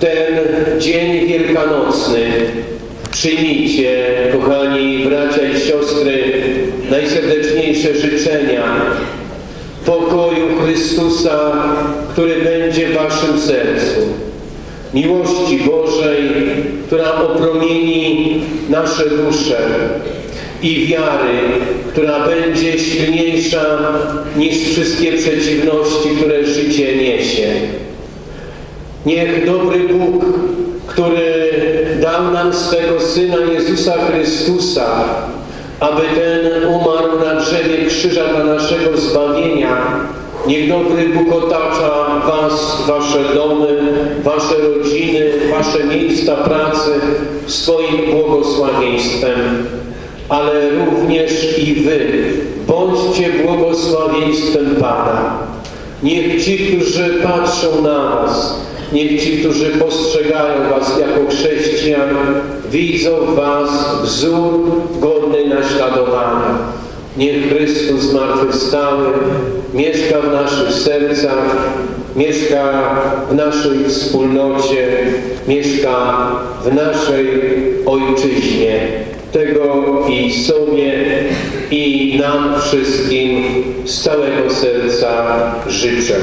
ten dzień wielkanocny przyjmijcie, kochani bracia i siostry, najserdeczniejsze życzenia pokoju Chrystusa, który będzie w waszym sercu. Miłości Bożej, która opromieni nasze dusze i wiary, która będzie silniejsza niż wszystkie przeciwności, które życie niesie. Niech dobry Bóg, który dał nam swego Syna Jezusa Chrystusa, aby ten umarł na drzewie krzyża dla naszego zbawienia, niech dobry Bóg otacza was, wasze domy, wasze rodziny, wasze miejsca pracy swoim błogosławieństwem. Ale również i wy bądźcie błogosławieństwem Pana. Niech ci, którzy patrzą na was, niech ci, którzy postrzegają was jako chrześcijan, widzą w was wzór godny naśladowania. Niech Chrystus zmartwychwstały mieszka w naszych sercach, mieszka w naszej wspólnocie, mieszka w naszej Ojczyźnie. Tego i sobie, i nam wszystkim z całego serca życzę.